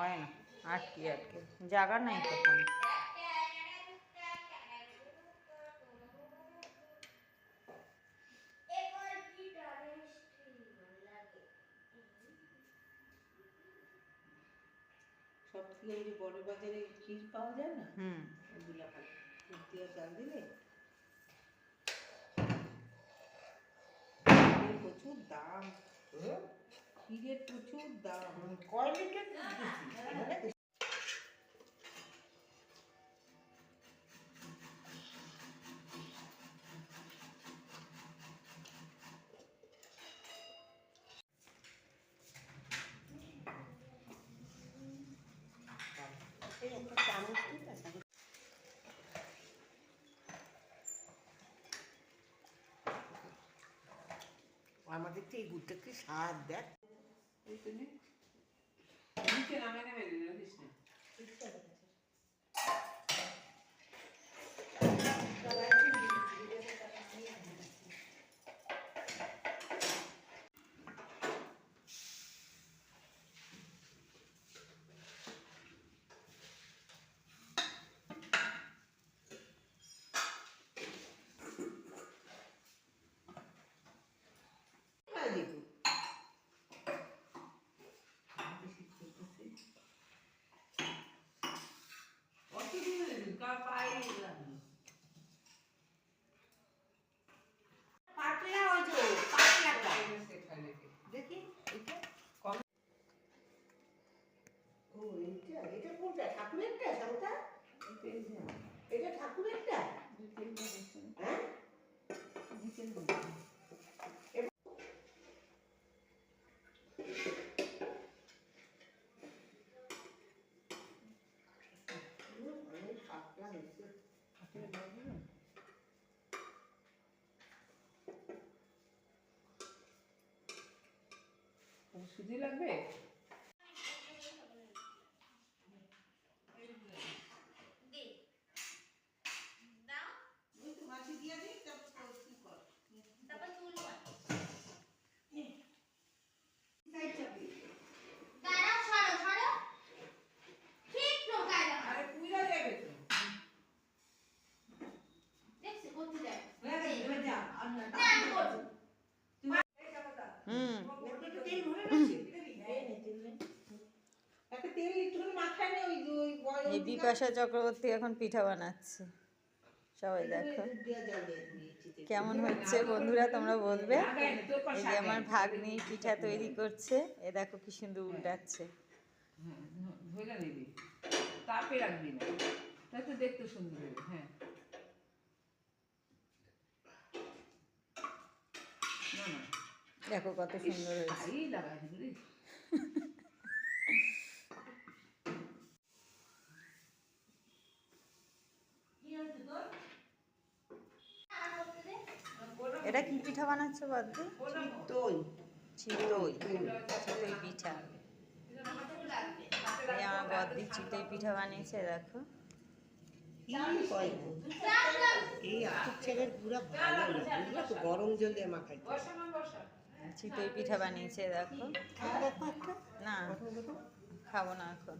হয় না আটকে আটকে জায়গা নাই তখন। সব থেকে ওই যে বড় বাজারে ক্ষীর পাওয়া যায় না? হুম। ওগুলো খালি দুধ দিয়ে চাল দিলে? প্রচুর দাম। ক্ষীরের প্রচুর দাম। কয় লিটার এই একটা চামচ দিই না, তাহলে আমাদের তো এই গুড়টা কি স্বাদ দেখ এই তো নে। নিচে ঠাকুরেরটা সামতা এটা ঠাকুরেরটা হ্যাঁ? সুজি লাগবে ওই তো মাছি দিয়ে দিই তারপর কি কর আরে পুইরা যাবে তো হুম একটা তেল ভরে রাখছি একটা তেল একটুখানি মাখায় নে ওই যে ওই বয় এই বিপাশা চক্রবর্তী এখন পিঠা বানাচ্ছে। সবাই দেখো। কেমন হচ্ছে বন্ধুরা, তোমরা বলবে? এই যে আমার ভাগ্নি পিঠা তৈরি করছে। এ দেখো কি সুন্দর উল্টাচ্ছে। তাপে রাখবি না। তাই তো দেখতে সুন্দর হ্যাঁ না না দেখো কত সুন্দর হয়েছে। এটা কি পিঠা বানাচ্ছো বাদ্দি দই চিতই। চিতই। পিঠা। আমার বদ্দি চিতই পিঠা বানিয়েছে দেখো? এই ছেলের ভালো না বুঝলো তো গরম জল দিয়ে মাখাই। চিতই পিঠা বানিয়েছে দেখো। না খাব না এখন।